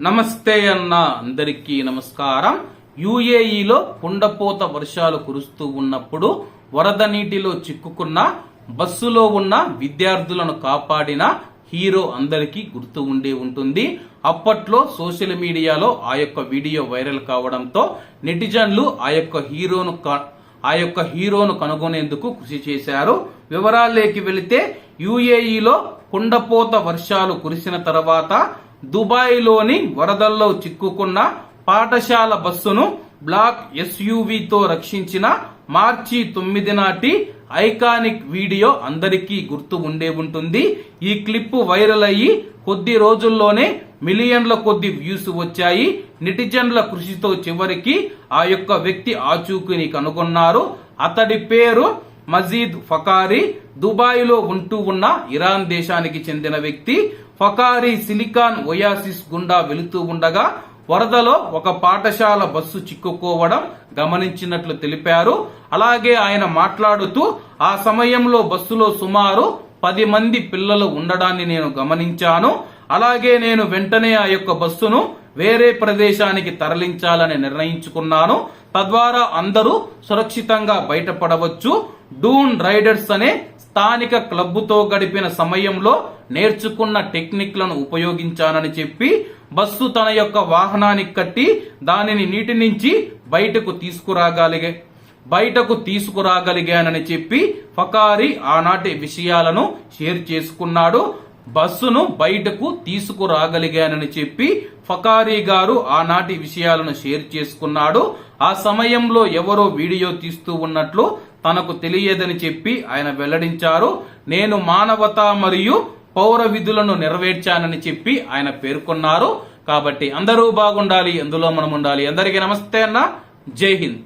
నమస్తే అన్న అందరికీ నమస్కారం. యుఏఈలో కుండపోత వర్షాలు కురుస్తూ ఉన్నప్పుడు వరద నీటిలో చిక్కుకున్న బస్సులో ఉన్న విద్యార్థులను కాపాడిన హీరో అందరికీ గుర్తు ఉండే ఉంటుంది. అప్పట్లో సోషల్ మీడియాలో ఆ యొక్క వీడియో వైరల్ కావడంతో నెటిజన్లు ఆ యొక్క హీరోను ఆ యొక్క హీరోను కనుగొనేందుకు కృషి చేశారు. వివరాల్లోకి వెళితే యుఏఈలో కుండపోత వర్షాలు కురిసిన తర్వాత దుబాయ్లోని వరదల్లో చిక్కుకున్న పాఠశాల బస్సును బ్లాక్ ఎస్యూవీతో రక్షించిన మార్చి తొమ్మిది నాటి ఐకానిక్ వీడియో అందరికీ గుర్తు ఉండే ఉంటుంది. ఈ క్లిప్ వైరల్ అయ్యి కొద్ది రోజుల్లోనే మిలియన్ల కొద్ది వ్యూస్ వచ్చాయి. నెటిజన్ల కృషితో చివరికి ఆ యొక్క వ్యక్తి ఆచూకీని కనుగొన్నారు. అతడి పేరు మజీద్ ఫకారీ దుబాయ్లో ఉంటూ ఉన్న ఇరాన్ దేశానికి చెందిన వ్యక్తి ఫకారీ సిలికాన్ ఒయాసిస్ గుండా వెళుతూ ఉండగా వరదలో ఒక పాఠశాల బస్సు చిక్కుకోవడం గమనించినట్లు తెలిపారు. అలాగే ఆయన మాట్లాడుతూ ఆ సమయంలో బస్సులో సుమారు పది మంది పిల్లలు ఉండడాన్ని నేను గమనించాను. అలాగే నేను వెంటనే ఆ యొక్క బస్సును వేరే ప్రదేశానికి తరలించాలని నిర్ణయించుకున్నాను. తద్వారా అందరూ సురక్షితంగా బయటపడవచ్చు. డూన్ రైడర్స్ అనే స్థానిక క్లబ్బుతో గడిపిన సమయంలో నేర్చుకున్న టెక్నిక్లను ఉపయోగించానని చెప్పి బస్సు తన యొక్క వాహనానికి కట్టి దానిని నీటి నుంచి బయటకు తీసుకురాగలిగే బయటకు తీసుకురాగలిగానని చెప్పి ఫకారి ఆనాటి విషయాలను షేర్ చేసుకున్నాడు. బస్సును బయటకు తీసుకురాగలిగానని చెప్పి ఫకారీ గారు ఆనాటి విషయాలను షేర్ చేసుకున్నాడు. ఆ సమయంలో ఎవరో వీడియో తీస్తూ ఉన్నట్లు తనకు తెలియదని చెప్పి ఆయన వెల్లడించారు. నేను మానవత మరియు పౌర విధులను నెరవేర్చానని చెప్పి ఆయన పేర్కొన్నారు. కాబట్టి అందరూ బాగుండాలి అందులో మనం ఉండాలి అందరికీ నమస్తే అన్న. జై హింద్.